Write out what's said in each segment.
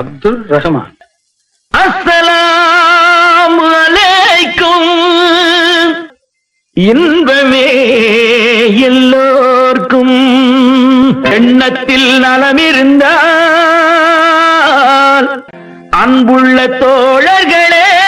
அப்துல் ரஹ்மான். அஸ்ஸலாமு அலைக்கும். இன்பமே எல்லோர்க்கும். எண்ணத்தில் நலமிருந்தால் அன்புள்ள தோழர்களே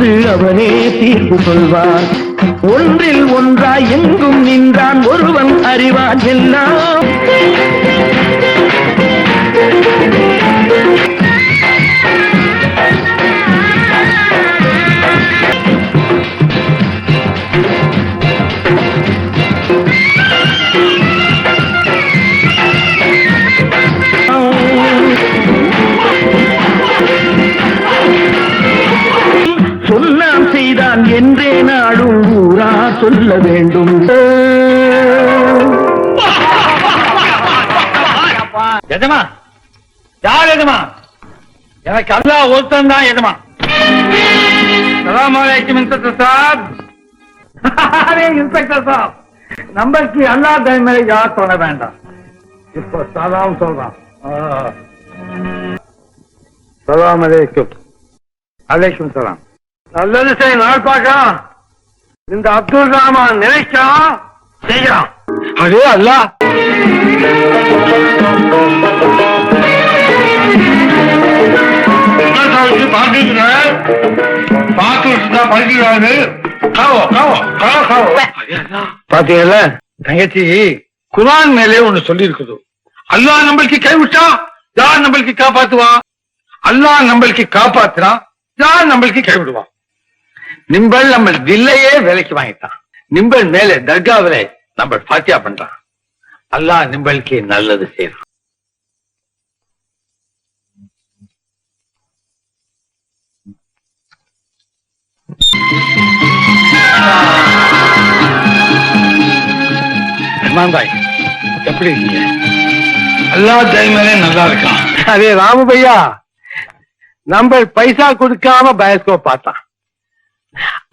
பார்த்து அவனே தீர்ப்பு சொல்வார். ஒன்றில் ஒன்றாய் எங்கும் நின்றான் ஒருவன் அறிவான் எல்லாம். சொன்னான் செய்தான் என்றே நாடும் ஊரா சொல்ல வேண்டும். எஜமா யார் எஜமா? எனக்கு அல்லா ஒருத்தன் தான் எஜமா. சலாம் அலைக்கும் இன்ஸ்பெக்டர் சாப் இன்ஸ்பெக்டர் சாப் நம்பருக்கு அல்லா தலைமையை யார் சொல்ல வேண்டாம். இப்போ சலாம் சொல்றான். சலாம் அலைக்கும் அலைக்கும் சலாம். நல்லது செய் நாள் பார்க்கலாம். இந்த அப்துல் ரஹ்மான் நினைச்சான் செய்யறான் அதே அல்லாஹ் பாத்தீங்கல்ல தங்கச்சி குரான் மேலே ஒண்ணு சொல்லி இருக்குது அல்லாஹ் நம்மளுக்கு கைவிட்டா யார் நம்மளுக்கு காப்பாத்துவா? அல்லாஹ் நம்மளுக்கு காப்பாத்துறான் யார் நம்மளுக்கு கைவிடுவான் நிம்பல் நம்ம தில்லையே விலைக்கு வாங்கிட்டான். நிம்பல் மேலே தர்காவில நம்ம பாத்தியா பண்றான். அல்லாஹ் நிம்பலுக்கு நல்லது செய்யறான். பாய் எப்படி இருக்கீங்க? அல்லா டைமரே நல்லா இருக்கான். அதே ராமு பையா நம்ம பைசா கொடுக்காம பயோஸ்கோப் பார்த்தான்.